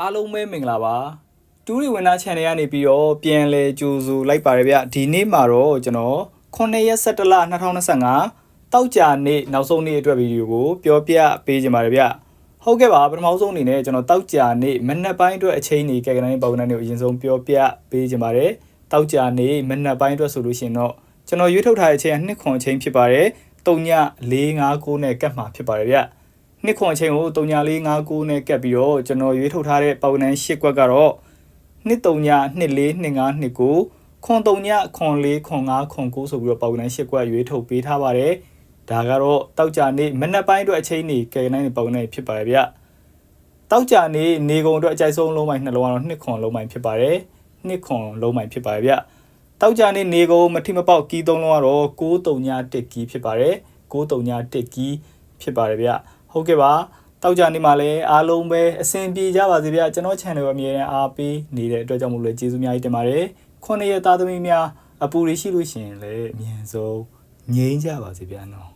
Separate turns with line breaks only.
အားလုံးပဲမင်္ဂလာပါတူးရီဝင်သား channel ကနေပြီးတော့ပြန်လဲကြိုဆိုလိုက်ပါတယ်ဗျဒီနေ့မှာတော့ကျွန်တော်9ရက်17လ2025တောက်ကြနေ့နောက်ဆုံးနေ့အတွက်ဗီဒီယိုကိုပြောပြပေးခြင်းပါတယ်ဗျဟုတ်ကဲ့ပါပထမဆုံးအနေနဲ့ကျွန်တော်တောက်ကြနေ့မနက်ပိုင်းအတွက်အချိန်နေကဲကနိုင်းပေါကနန်းတွေကိုအရင်ဆုံးပြောပြပေးခြင်းပါတယ်တောက်ကြနေ့မနက်ပိုင်းအတွက်ဆိုလို့ရှိရင်တော့ကျွန်တော်ရွေးထုတ်ထားတဲ့အချိန်ကနှစ်ခွန်အချိန်ဖြစ်ပါတယ်3ည459နဲ့ကတ်မှာဖြစ်ပါတယ်ဗျ နှစ်ခွန်အချိန်ကို3959နဲ့ကပ်ပြီးတော့ကျွန်တော်ရွေးထုတ်ထားတဲ့ပေါကနန်း၈ကွက်ကတော့နှစ်3ည2425 29ခွန်3ညခွန်4ခွန်5ခွန်9ဆိုပြီးတော့ပေါကနန်း၈ကွက်ရွေးထုတ်ပေးထားပါတယ်ဒါကတော့တောက်ကြနေ့မနက်ပိုင်းအတွက်အချိန်နေကဲနိုင်တဲ့ပေါကနန်းဖြစ်ပါတယ်ဗျတောက်ကြနေ့နေကုန်အတွက်အကြိုက်ဆုံးလုံးပိုင်းနှလုံးကတော့နှစ်ခွန်လုံးပိုင်းဖြစ်ပါတယ်နှစ်ခွန်လုံးပိုင်းဖြစ်ပါတယ်ဗျတောက်ကြနေ့နေကုန်မထိမပေါက်ကီးသုံးလုံးကတော့6 3ည1ကီးဖြစ်ပါတယ်6 3ည1ကီးဖြစ်ပါတယ်ဗျ ဟုတ်ကဲ့ပါတောက်ကြနေမှာလည်းအားလုံးပဲအဆင်ပြေကြပါစေဗျာကျွန်တော် channel ကိုအမြဲတမ်းအားပေးနေတဲ့အတွက်ကြောင့်မို့လို့ကျေးဇူးအများကြီးတင်ပါတယ်ခုနှစ်ရက်သားသမီးများအပူရရှိလို့ရှိရင်လည်းအမြင်ဆုံးငြိမ်းကြပါစေဗျာနော်